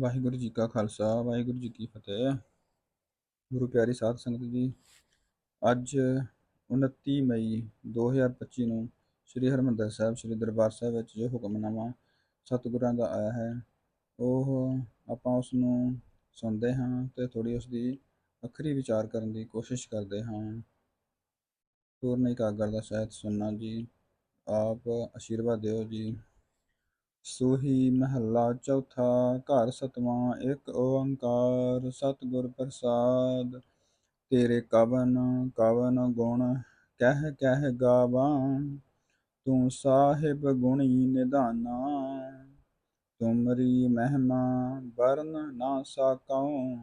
ਵਾਹਿਗੁਰੂ ਜੀ ਕਾ ਖਾਲਸਾ, ਵਾਹਿਗੁਰੂ ਜੀ ਕੀ ਫਤਿਹ। ਗੁਰੂ ਪਿਆਰੀ ਸਾਧ ਸੰਗਤ ਜੀ, ਅੱਜ 29 ਮਈ 2025 ਨੂੰ ਸ੍ਰੀ ਹਰਿਮੰਦਰ ਸਾਹਿਬ, ਸ੍ਰੀ ਦਰਬਾਰ ਸਾਹਿਬ ਵਿੱਚ ਜੋ ਹੁਕਮਨਾਮਾ ਸਤਿਗੁਰਾਂ ਦਾ ਆਇਆ ਹੈ, ਉਹ ਆਪਾਂ ਉਸ ਨੂੰ ਸੁਣਦੇ ਹਾਂ ਤੇ ਥੋੜੀ ਉਸ ਦੀ ਅੱਖਰੀ ਵਿਚਾਰ ਕਰਨ ਦੀ ਕੋਸ਼ਿਸ਼ ਕਰਦੇ ਹਾਂ। ਪੂਰਨ ਇਕਾਗਰ ਦਾ ਸਹਿਤ ਸੁਣਨਾ ਜੀ, ਆਪ ਆਸ਼ੀਰਵਾਦ ਦਿਓ ਜੀ। ਸੂਹੀ ਮਹੱਲਾ ਚੌਥਾ, ਘਰ ਸਤਵਾਂ, ਇੱਕ ਓੰਕਾਰ, ਸਤਿਗੁਰ ਪ੍ਰਸਾਦ। ਤੇਰੇ ਕਵਨ ਕਵਨ ਗੁਣ ਕਹਿ ਕਹਿ ਗਾਵਾਂ, ਤੂੰ ਸਾਹਿਬ ਗੁਣੀ ਨਿਧਾਨਾ। ਤੁਮਰੀ ਮਹਿਮਾ ਵਰਨ ਨਾ ਸਾਕਉ,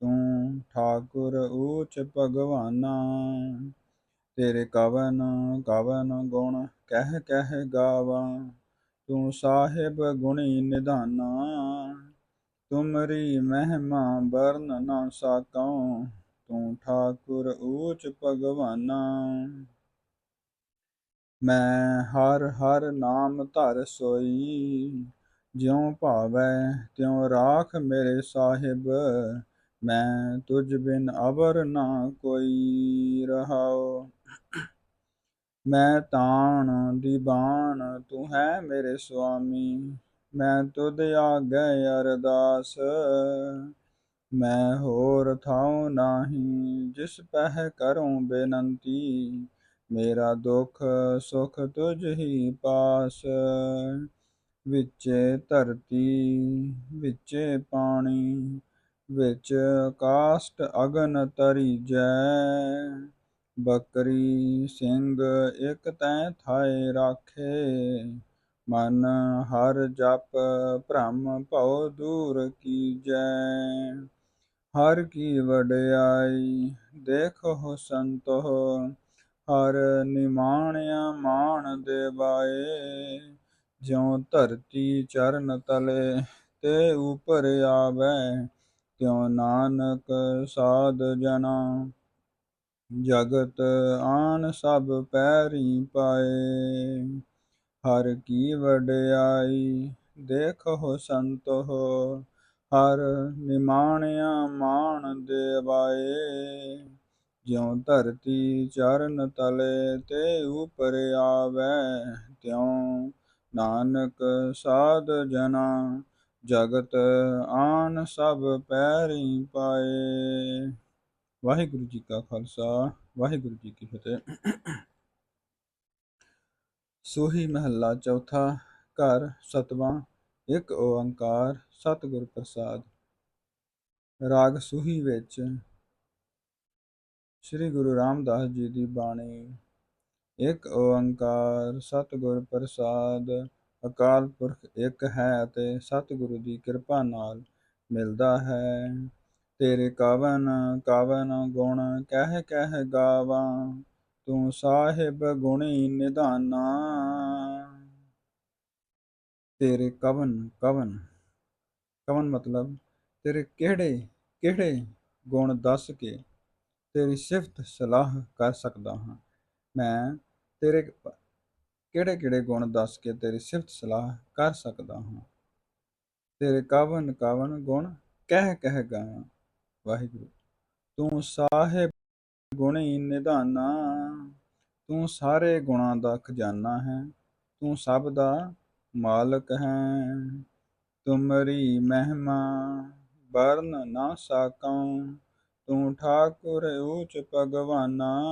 ਤੂੰ ਠਾਕੁਰ ਊਚ ਭਗਵਾਨਾ। ਤੇਰੇ ਕਵਨ ਕਵਨ ਗੁਣ ਕਹਿ ਕਹਿ ਗਾਵਾਂ ਤੂੰ ਸਾਹਿਬ ਗੁਣੀ ਨਿਧਾਨਾ, ਤੁਮਰੀ ਮਹਿਮਾ ਵਰਨ ਨਾ ਸਾਕਉ, ਤੂੰ ਠਾਕੁਰ ਊਚ ਭਗਵਾਨਾ। ਮੈਂ ਹਰ ਹਰ ਨਾਮ ਧਰ ਸੋਈ, ਜਿਉ ਭਾਵੈ ਤਿਉ ਰਾਖ ਮੇਰੇ ਸਾਹਿਬ, ਮੈਂ ਤੁਝ ਬਿਨ ਅਵਰ ਨਾ ਕੋਈ ਰਹਾਉ। ਮੈਂ ਤਾਣ ਦੀ ਬਾਣ, ਤੂੰ ਹੈ ਮੇਰੇ ਸੁਆਮੀ, ਮੈਂ ਤੁਧ ਆਗੇ ਅਰਦਾਸ। ਮੈਂ ਹੋਰ ਥਾਉ ਨਾਹੀ, ਜਿਸ ਪਹਿ ਕਰੂੰ ਬੇਨੰਤੀ, ਮੇਰਾ ਦੁਖ ਸੁਖ ਤੁਝ ਹੀ ਪਾਸ। ਵਿੱਚੇ ਧਰਤੀ, ਵਿੱਚੇ ਪਾਣੀ, ਵਿੱਚ ਕਾਸ਼ਟ ਅਗਨ ਤਰੀ ਜੈ ਬੱਕਰੀ ਸਿੰਘ ਇਕ ਤੈ ਥਾਏ ਰਾਖੇ। ਮਨ ਹਰ ਜਪ ਭ੍ਰਮ ਭਉ ਦੂਰ ਕੀਜੈ। ਹਰ ਕੀ ਵਡਿਆਈ ਦੇਖੋ ਸੰਤੋ ਹਰ ਨਿਮਾਣਿਆ ਮਾਣ ਦੇਵਾਏ। ਜਿਉ ਧਰਤੀ ਚਰਨ ਤਲੇ ਤੇ ਉਪਰ ਆਵੈ। ਤਿਉ ਨਾਨਕ ਸਾਧ ਜਨਾ। ਜਗਤ ਆਨ ਸਭ ਪੈਰੀ ਪਾਏ, ਹਰ ਕੀ ਵਡਿਆਈ ਦੇਖੋ ਸੰਤੋ ਹਰ ਨਿਮਾਣਿਆ ਮਾਣ ਦੇਵਾਏ। ਜਿਉ ਧਰਤੀ ਚਰਨ ਤਲੇ ਤੇ ਉਪਰ ਆਵੈ, ਤਿਉ ਨਾਨਕ ਸਾਧ ਜਨਾ, ਜਗਤ ਆਨ ਸਭ ਪੈਰੀ ਪਾਏ। ਵਾਹਿਗੁਰੂ ਜੀ ਕਾ ਖਾਲਸਾ, ਵਾਹਿਗੁਰੂ ਜੀ ਕੀ ਫਤਿਹ। ਸੋਹੀ ਮਹੱਲਾ ਚੌਥਾ, ਘਰ ਸਤਵਾਂ, ਇੱਕ ਓੰਕਾਰ ਸਤਿਗੁਰ ਪ੍ਰਸਾਦ। ਰਾਗ ਸੂਹੀ ਵਿੱਚ ਸ੍ਰੀ ਗੁਰੂ ਰਾਮਦਾਸ ਜੀ ਦੀ ਬਾਣੀ, ਇੱਕ ਓੰਕਾਰ ਸਤਿਗੁਰ ਪ੍ਰਸਾਦ, ਅਕਾਲ ਪੁਰਖ ਇੱਕ ਹੈ ਅਤੇ ਸਤਿਗੁਰੂ ਦੀ ਕਿਰਪਾ ਨਾਲ ਮਿਲਦਾ ਹੈ। ਤੇਰੇ ਕਵਨ ਕਵਨ ਗੁਣ ਕਹਿ ਕਹਿ ਗਾਵਾਂ, ਤੂੰ ਸਾਹਿਬ ਗੁਣੀ ਨਿਧਾਨਾ। ਤੇਰੇ ਕਵਨ ਕਵਨ ਕਵਨ ਮਤਲਬ ਤੇਰੇ ਕਿਹੜੇ ਕਿਹੜੇ ਗੁਣ ਦੱਸ ਕੇ ਤੇਰੀ ਸਿਫਤ ਸਲਾਹ ਕਰ ਸਕਦਾ ਹਾਂ? ਮੈਂ ਤੇਰੇ ਕਿਹੜੇ ਕਿਹੜੇ ਗੁਣ ਦੱਸ ਕੇ ਤੇਰੀ ਸਿਫਤ ਸਲਾਹ ਕਰ ਸਕਦਾ ਹਾਂ? ਤੇਰੇ ਕਵਨ ਕਵਨ ਗੁਣ ਕਹਿ ਕਹਿ ਗਾਵਾਂ ਵਾਹਿਗੁਰੂ, ਤੂੰ ਸਾਹਿਬ ਗੁਣੀ ਨਿਧਾਨਾ, ਤੂੰ ਸਾਰੇ ਗੁਣਾਂ ਦਾ ਖਜ਼ਾਨਾ ਹੈ, ਤੂੰ ਸਭ ਦਾ ਮਾਲਕ ਹੈ। ਤੁਮਰੀ ਮਹਿਮਾ ਵਰਨ ਨਾ ਸਾਕਉ, ਤੂੰ ਠਾਕੁਰ ਊਚ ਭਗਵਾਨਾ।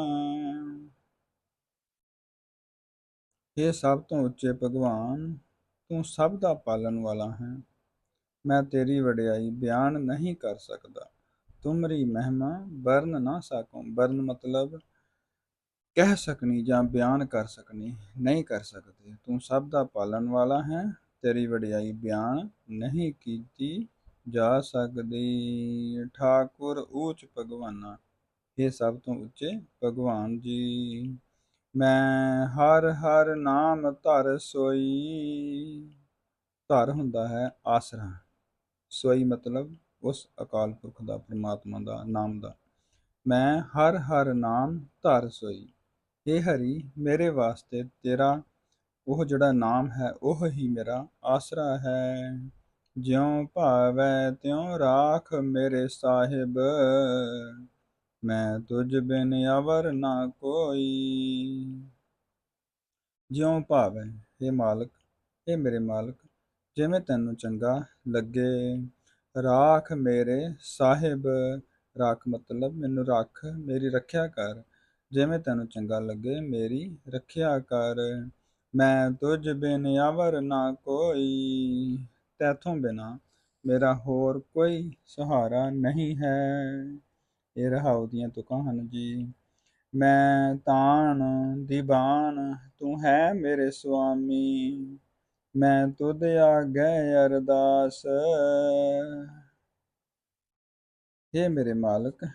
ਇਹ ਸਭ ਤੋਂ ਉੱਚੇ ਭਗਵਾਨ, ਤੂੰ ਸਭ ਦਾ ਪਾਲਣ ਵਾਲਾ ਹੈ। ਮੈਂ ਤੇਰੀ ਵਡਿਆਈ ਬਿਆਨ ਨਹੀਂ ਕਰ ਸਕਦਾ। ਤੁਮਰੀ ਮਹਿਮਾ ਵਰਨ ਨਾ ਸਕੋ। ਵਰਨ ਮਤਲਬ ਕਹਿ ਸਕਣੀ ਜਾਂ ਬਿਆਨ ਕਰ ਸਕਣੀ ਨਹੀਂ ਕਰ ਸਕਦੇ। ਤੂੰ ਸਭ ਦਾ ਪਾਲਣ ਵਾਲਾ ਹੈ, ਤੇਰੀ ਵਡਿਆਈ ਬਿਆਨ ਨਹੀਂ ਕੀਤੀ ਜਾ ਸਕਦੀ। ਠਾਕੁਰ ਉੱਚ ਭਗਵਾਨਾ, ਇਹ ਸਭ ਤੋਂ ਉੱਚੇ ਭਗਵਾਨ ਜੀ। ਮੈਂ ਹਰ ਹਰ ਨਾਮ ਧਰ ਸੋਈ। ਧਰ ਹੁੰਦਾ ਹੈ ਆਸਰਾ। ਸੋਈ ਮਤਲਬ ਉਸ ਅਕਾਲ ਪੁਰਖ ਦਾ, ਪ੍ਰਮਾਤਮਾ ਦਾ ਨਾਮ ਦਾ। ਮੈਂ ਹਰ ਹਰ ਨਾਮ ਧਰ ਸੋਈ। ਇਹ ਹਰੀ, ਮੇਰੇ ਵਾਸਤੇ ਤੇਰਾ ਉਹ ਜਿਹੜਾ ਨਾਮ ਹੈ, ਉਹ ਹੀ ਮੇਰਾ ਆਸਰਾ ਹੈ। ਜਿਉ ਭਾਵੈ, ਤਿਉ ਰਾਖ ਮੇਰੇ ਸਾਹਿਬ। ਮੈਂ ਤੁਝ ਬਿਨ ਅਵਰ ਨਾ ਕੋਈ। ਜਿਉ ਭਾਵੈ हे ਮਾਲਕ हे ਮੇਰੇ ਮਾਲਕ, ਜਿਵੇਂ ਤੈਨੂੰ ਚੰਗਾ ਲੱਗੇ। ਰਾਖ ਮੇਰੇ ਸਾਹਿਬ, ਰਾਖ ਮਤਲਬ ਮੈਨੂੰ ਰੱਖ, ਮੇਰੀ ਰੱਖਿਆ ਕਰ। ਜਿਵੇਂ ਤੈਨੂੰ ਚੰਗਾ ਲੱਗੇ, ਮੇਰੀ ਰੱਖਿਆ ਕਰ। ਮੈਂ ਤੁਝ ਬਿਨ ਅਵਰ ਨਾ ਕੋਈ, ਤੈਥੋਂ ਬਿਨਾ ਮੇਰਾ ਹੋਰ ਕੋਈ ਸਹਾਰਾ ਨਹੀਂ ਹੈ। ਇਹ ਰਹਾਉ ਦੀਆਂ ਤੁਕਾਂ ਹਨ ਜੀ। ਮੈਂ ਤਾਣ ਦੀਵਾਨ ਤੂੰ ਹੈ ਮੇਰੇ ਸੁਆਮੀ। ਮੈਂ ਤੁਧ ਆਗੇ ਅਰਦਾਸ। हे ਮੇਰੇ ਮਾਲਕ।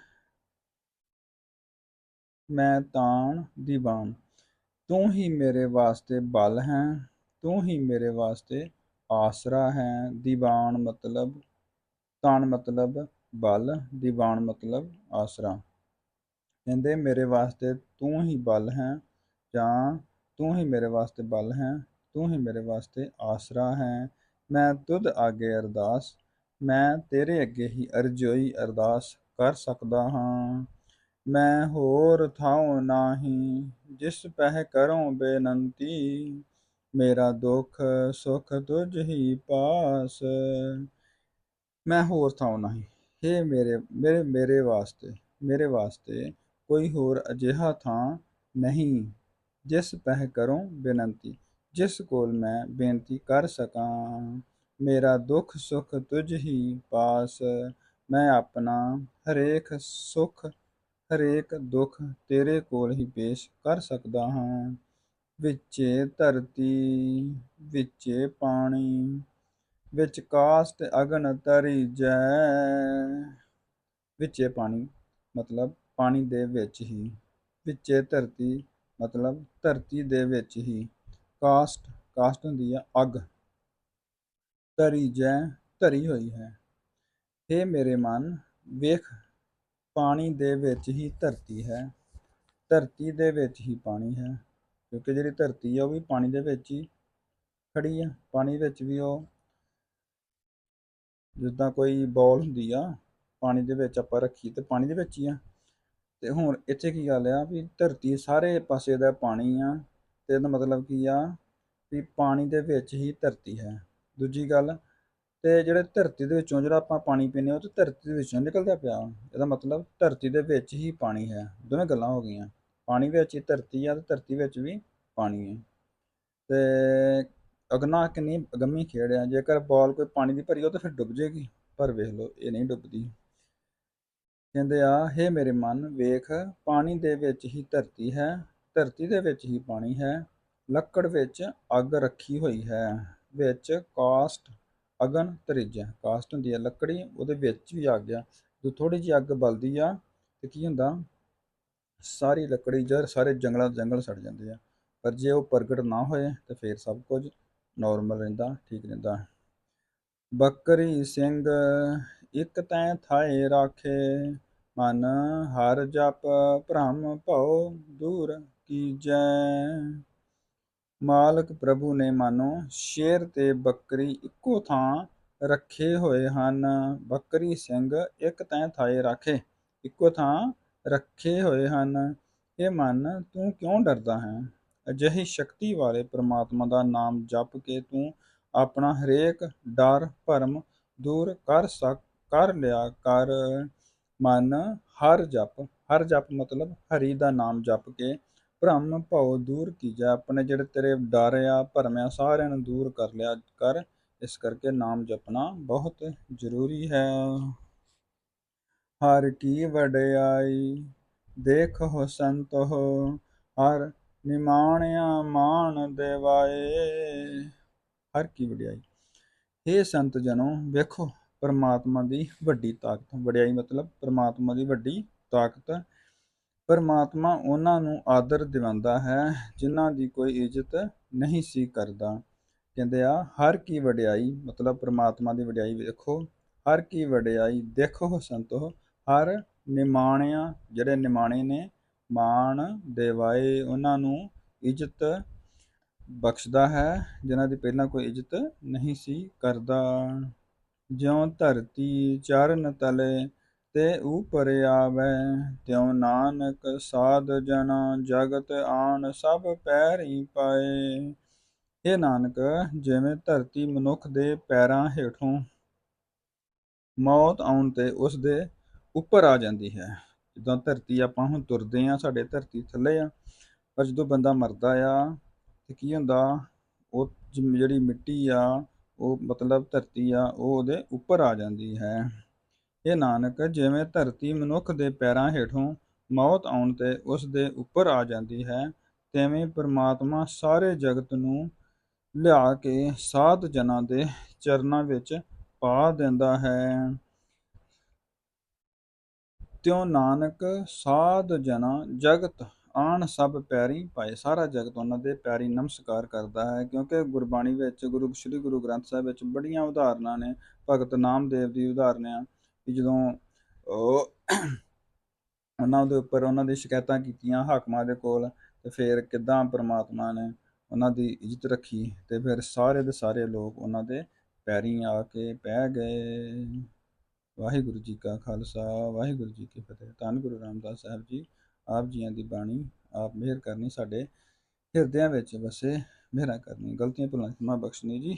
ਮੈਂ ਤਾਣ ਦੀਵਾਨ। ਤੂੰ ਹੀ ਮੇਰੇ ਵਾਸਤੇ ਬਲ ਹੈ। ਤੂੰ ਹੀ ਮੇਰੇ ਵਾਸਤੇ ਆਸਰਾ ਹੈ। ਦੀਵਾਨ ਮਤਲਬ, ਤਾਣ ਮਤਲਬ ਬਲ, ਦੀਵਾਨ ਮਤਲਬ ਆਸਰਾ। ਕਹਿੰਦੇ, ਮੇਰੇ ਵਾਸਤੇ ਤੂੰ ਹੀ ਬਲ ਹੈ ਜਾਂ ਤੂੰ ਹੀ ਮੇਰੇ ਵਾਸਤੇ ਬਲ ਹੈ। ਤੂੰ ਹੀ ਮੇਰੇ ਵਾਸਤੇ ਆਸਰਾ ਹੈ। ਮੈਂ ਤੁਧ ਅੱਗੇ ਅਰਦਾਸ ਮੈਂ ਤੇਰੇ ਅੱਗੇ ਹੀ ਅਰਜ਼ੋਈ ਅਰਦਾਸ ਕਰ ਸਕਦਾ ਹਾਂ। ਮੈਂ ਹੋਰ ਥਾਉ ਨਾਹੀ, ਜਿਸ ਪਹਿ ਕਰਉ ਬੇਨੰਤੀ, ਮੇਰਾ ਦੁੱਖ ਸੁਖ ਤੁਝ ਹੀ ਪਾਸ। ਮੈਂ ਹੋਰ ਥਾਉ ਨਹੀਂ हे ਮੇਰੇ ਮੇਰੇ ਮੇਰੇ ਵਾਸਤੇ ਮੇਰੇ ਵਾਸਤੇ ਕੋਈ ਹੋਰ ਅਜਿਹਾ ਥਾਂ ਨਹੀਂ, ਜਿਸ ਪਹਿ ਕਰੂੰ ਬੇਨੰਤੀ, ਜਿਸ ਕੋਲ ਮੈਂ ਬੇਨਤੀ ਕਰ ਸਕਾਂ। ਮੇਰਾ ਦੁੱਖ ਸੁੱਖ ਤੁਝ ਹੀ ਪਾਸ। ਮੈਂ ਆਪਣਾ ਹਰੇਕ ਸੁੱਖ, ਹਰੇਕ ਦੁੱਖ ਤੇਰੇ ਕੋਲ ਹੀ ਪੇਸ਼ ਕਰ ਸਕਦਾ ਹਾਂ। ਵਿੱਚੇ ਧਰਤੀ, ਵਿੱਚੇ ਪਾਣੀ, ਵਿੱਚ ਕਾਸਟ ਅਗਨ ਤਰੀ ਜੈ। ਵਿੱਚੇ ਪਾਣੀ ਮਤਲਬ ਪਾਣੀ ਦੇ ਵਿੱਚ ਹੀ, ਵਿੱਚੇ ਧਰਤੀ ਮਤਲਬ ਧਰਤੀ ਦੇ ਵਿੱਚ ਹੀ। ਕਾਸਟ ਕਾਸਟ ਹੁੰਦੀ ਆ ਅੱਗ। ਧਰੀ ਜੈ ਧਰੀ ਹੋਈ ਹੈ। हे ਮੇਰੇ ਮਨ, ਵੇਖ, ਪਾਣੀ ਦੇ ਵਿੱਚ ਹੀ ਧਰਤੀ ਹੈ। ਧਰਤੀ ਦੇ ਵਿੱਚ ਹੀ ਪਾਣੀ ਹੈ, ਕਿਉਂਕਿ ਜਿਹੜੀ ਧਰਤੀ ਆ ਉਹ ਵੀ ਪਾਣੀ ਦੇ ਵਿੱਚ ਹੀ ਖੜੀ ਆ। ਪਾਣੀ ਵਿੱਚ ਵੀ ਉਹ ਜਿੱਦਾਂ ਕੋਈ ਬੋਲ ਹੁੰਦੀ ਆ, ਪਾਣੀ ਦੇ ਵਿੱਚ ਆਪਾਂ ਰੱਖੀ ਤੇ ਪਾਣੀ ਦੇ ਵਿੱਚ ਹੀ ਆ। ਤੇ ਹੁਣ ਇੱਥੇ ਕੀ ਗੱਲ ਆ ਵੀ ਧਰਤੀ ਸਾਰੇ ਪਾਸੇ ਦਾ ਪਾਣੀ ਆ, ਤੇ ਇਹਦਾ ਮਤਲਬ ਕੀ ਆ ਵੀ ਪਾਣੀ ਦੇ ਵਿੱਚ ਹੀ ਧਰਤੀ ਹੈ। ਦੂਜੀ ਗੱਲ, ਤੇ ਜਿਹੜੇ ਧਰਤੀ ਦੇ ਵਿੱਚੋਂ ਜਿਹੜਾ ਆਪਾਂ ਪਾਣੀ ਪੀਂਦੇ ਉਹ ਤੇ ਧਰਤੀ ਦੇ ਵਿੱਚੋਂ ਨਿਕਲਦਾ ਪਿਆ ਇਹਦਾ ਮਤਲਬ ਧਰਤੀ ਦੇ ਵਿੱਚ ਹੀ ਪਾਣੀ ਹੈ। ਦੋਵੇਂ ਗੱਲਾਂ ਹੋ ਗਈਆਂ। ਪਾਣੀ ਵਿੱਚ ਹੀ ਧਰਤੀ ਆ ਤੇ ਧਰਤੀ ਵਿੱਚ ਵੀ ਪਾਣੀ ਹੈ ਤੇ ਅਗਨਾ ਕਿੰਨੀ ਅਗੰਮੀ ਖੇਡ ਆ। ਜੇਕਰ ਬਾਲ ਕੋਈ ਪਾਣੀ ਦੀ ਭਰੀ, ਉਹ ਤਾਂ ਫਿਰ ਡੁੱਬ ਜੇਗੀ। ਪਰ ਵੇਖ ਲਓ, ਇਹ ਨਹੀਂ ਡੁੱਬਦੀ। ਕਹਿੰਦੇ ਆ, ਹੇ ਮੇਰੇ ਮਨ, ਵੇਖ, ਪਾਣੀ ਦੇ ਵਿੱਚ ਹੀ ਧਰਤੀ ਹੈ। ਧਰਤੀ ਦੇ ਵਿੱਚ ਹੀ ਪਾਣੀ ਹੈ। ਲੱਕੜ ਵਿੱਚ ਅੱਗ ਰੱਖੀ ਹੋਈ ਹੈ। ਵਿੱਚ ਕਾਸਟ ਅਗਨ ਤਰੀਜਾ ਕਾਸਟ ਹੁੰਦੀ ਹੈ ਲੱਕੜੀ, ਉਹਦੇ ਵਿੱਚ ਵੀ ਅੱਗ ਆ ਜੋ ਥੋੜੀ ਜਿਹੀ ਅੱਗ ਬਲਦੀ ਆ, ਤੇ ਕੀ ਹੁੰਦਾ? ਸਾਰੀ ਲੱਕੜੀ ਜਰ ਸਾਰੇ ਜੰਗਲਾਂ ਜੰਗਲ ਸੜ ਜਾਂਦੇ ਆ। ਪਰ ਜੇ ਉਹ ਪ੍ਰਗਟ ਨਾ ਹੋਏ, ਤੇ ਫਿਰ ਸਭ ਕੁਝ ਨਾਰਮਲ ਰਹਿੰਦਾ, ਠੀਕ ਰਹਿੰਦਾ। ਬੱਕਰੀ ਸਿੰਘ, ਇੱਕ ਤੈ ਥਾਏ ਰਾਖੇ, ਮਨ ਹਰ ਜਪ ਭ੍ਰਮ ਭਉ ਦੂਰ ਕੀਜੈ। ਮਾਲਕ ਪ੍ਰਭੂ ਨੇ ਮਾਨੋ, ਸ਼ੇਰ ਤੇ ਬੱਕਰੀ ਇੱਕੋ ਥਾਂ ਰੱਖੇ ਹੋਏ ਹਨ। ਬੱਕਰੀ ਸਿੰਘ ਇੱਕ ਤੈ ਥਾਏ ਰਾਖੇ, ਇੱਕੋ ਥਾਂ ਰੱਖੇ ਹੋਏ ਹਨ। ਇਹ ਮਨ, ਤੂੰ ਕਿਉਂ ਡਰਦਾ ਹੈ? ਅਜਿਹੀ ਸ਼ਕਤੀ ਵਾਲੇ ਪ੍ਰਮਾਤਮਾ ਦਾ ਨਾਮ ਜਪ ਕੇ ਤੂੰ ਆਪਣਾ ਹਰੇਕ ਡਰ, ਭਰਮ ਦੂਰ ਕਰ ਸਕ, ਕਰ ਲਿਆ ਕਰ। ਮਨ, ਹਰ ਜਪ ਹਰ ਜਪ ਮਤਲਬ ਹਰੀ ਦਾ ਨਾਮ ਜਪ ਕੇ ਭ੍ਰਮ ਭਉ ਦੂਰ ਕੀਜਾ, ਆਪਣੇ ਜਿਹੜੇ ਤੇਰੇ ਡਰ ਆ, ਭਰਮ ਆ, ਸਾਰਿਆਂ ਨੂੰ ਦੂਰ ਕਰ ਲਿਆ ਕਰ। ਇਸ ਕਰਕੇ ਨਾਮ ਜਪਣਾ ਬਹੁਤ ਜ਼ਰੂਰੀ ਹੈ। ਹਰ ਕੀ ਵਡਿਆਈ, ਦੇਖ ਦੇਖੋ ਸੰਤੋ ਹਰ ਨਿਮਾਣਿਆ ਮਾਨ ਦੇਵਾਏ। ਹਰ ਕੀ ਵਡਿਆਈ। हे ਸੰਤ ਜਨੋ, ਵੇਖੋ, ਪਰਮਾਤਮਾ ਦੀ ਵੱਡੀ ਤਾਕਤ। ਵਡਿਆਈ ਮਤਲਬ ਪਰਮਾਤਮਾ ਦੀ ਵੱਡੀ ਤਾਕਤ। ਪਰਮਾਤਮਾ ਉਹਨਾਂ ਨੂੰ ਆਦਰ ਦਿਵਾਉਂਦਾ ਹੈ, ਜਿਨ੍ਹਾਂ ਦੀ ਕੋਈ ਇੱਜ਼ਤ ਨਹੀਂ ਸੀ ਕਰਦਾ। ਕਹਿੰਦੇ ਆ, ਹਰ ਕੀ ਵਡਿਆਈ, ਮਤਲਬ ਪਰਮਾਤਮਾ ਦੀ ਵਡਿਆਈ ਵੇਖੋ, ਹਰ ਕੀ ਵਡਿਆਈ ਦੇਖੋ ਸੰਤੋ, ਹਰ ਨਿਮਾਣਿਆ, ਜਿਹੜੇ ਨਿਮਾਣੇ ਨੇ, ਮਾਣ ਦੇਵਾਏ ਉਹਨਾਂ ਨੂੰ ਇੱਜ਼ਤ ਬਖਸ਼ਦਾ ਹੈ, ਜਿਨ੍ਹਾਂ ਦੀ ਪਹਿਲਾਂ ਕੋਈ ਇੱਜ਼ਤ ਨਹੀਂ ਸੀ ਕਰਦਾ। ਜਿਉਂ ਧਰਤੀ ਚਰਨ ਤਲੇ ਤੇ ਉਪਰ ਆਵੈ, ਤਿਉ ਨਾਨਕ ਸਾਧ ਜਨਾ ਜਗਤ ਆਣ ਸਭ ਪੈਰੀ ਪਾਏ। ਇਹ ਨਾਨਕ, ਜਿਵੇਂ ਧਰਤੀ ਮਨੁੱਖ ਦੇ ਪੈਰਾਂ ਹੇਠੋਂ ਮੌਤ ਆਉਣ ਤੇ ਉਸ ਦੇ ਉੱਪਰ ਆ ਜਾਂਦੀ ਹੈ। ਜਿੱਦਾਂ ਧਰਤੀ ਆਪਾਂ ਹੁਣ ਤੁਰਦੇ ਆ ਸਾਡੇ ਧਰਤੀ ਥੱਲੇ ਆ, ਪਰ ਜਦੋਂ ਬੰਦਾ ਮਰਦਾ ਆ, ਤੇ ਕੀ ਹੁੰਦਾ? ਉਹ ਜਿਹੜੀ ਮਿੱਟੀ ਆ, ਉਹ ਮਤਲਬ ਧਰਤੀ ਆ, ਉਹ ਉਹਦੇ ਉੱਪਰ ਆ ਜਾਂਦੀ ਹੈ। ਇਹ ਨਾਨਕ, ਜਿਵੇਂ ਧਰਤੀ ਮਨੁੱਖ ਦੇ ਪੈਰਾਂ ਹੇਠੋਂ ਮੌਤ ਆਉਣ ਤੇ ਉਸ ਦੇ ਉੱਪਰ ਆ ਜਾਂਦੀ ਹੈ, ਤਿਵੇਂ ਪ੍ਰਮਾਤਮਾ ਸਾਰੇ ਜਗਤ ਨੂੰ ਲਿਆ ਕੇ ਸਾਧ ਜਨਾਂ ਦੇ ਚਰਨਾਂ ਵਿੱਚ ਪਾ ਦਿੰਦਾ ਹੈ। ਤਿਉ ਨਾਨਕ, ਸਾਧ ਜਨਾ, ਜਗਤ ਆਣ ਸਭ ਪੈਰੀ ਪਾਏ ਸਾਰਾ ਜਗਤ ਉਹਨਾਂ ਦੇ ਪੈਰੀ ਨਮਸਕਾਰ ਕਰਦਾ ਹੈ, ਕਿਉਂਕਿ ਗੁਰਬਾਣੀ ਵਿੱਚ ਗੁਰੂ, ਸ੍ਰੀ ਗੁਰੂ ਗ੍ਰੰਥ ਸਾਹਿਬ ਵਿੱਚ ਬੜੀਆਂ ਉਦਾਹਰਨਾਂ ਨੇ, ਭਗਤ ਨਾਮਦੇਵ ਦੀ ਉਦਾਹਰਨ ਕਿ ਜਦੋਂ ਉਹ ਉਹਨਾਂ ਦੇ ਉੱਪਰ ਉਹਨਾਂ ਦੀ ਸ਼ਿਕਾਇਤਾਂ ਕੀਤੀਆਂ ਹਾਕਮਾਂ ਦੇ ਕੋਲ, ਤੇ ਫਿਰ ਕਿਦਾਂ ਪ੍ਰਮਾਤਮਾ ਨੇ ਉਹਨਾਂ ਦੀ ਇੱਜ਼ਤ ਰੱਖੀ, ਤੇ ਫਿਰ ਸਾਰੇ ਦੇ ਸਾਰੇ ਲੋਕ ਉਹਨਾਂ ਦੇ ਪੈਰੀਂ ਆ ਕੇ ਪੈ ਗਏ। ਵਾਹਿਗੁਰੂ ਜੀ ਕਾ ਖਾਲਸਾ, ਵਾਹਿਗੁਰੂ ਜੀ ਕੀ ਫਤਿਹ। ਧੰਨ ਗੁਰੂ ਰਾਮਦਾਸ ਸਾਹਿਬ ਜੀ, ਆਪ ਜੀਆਂ ਦੀ ਬਾਣੀ, ਆਪ ਮਿਹਰ ਕਰਨੀ ਸਾਡੇ ਹਿਰਦਿਆਂ ਵਿੱਚ ਵਸੇ, ਮਿਹਰਾਂ ਕਰਨੀ ਗਲਤੀਆਂ ਭੁੱਲਾਂ ਦੀ ਬਖਸ਼ਣੀ ਜੀ।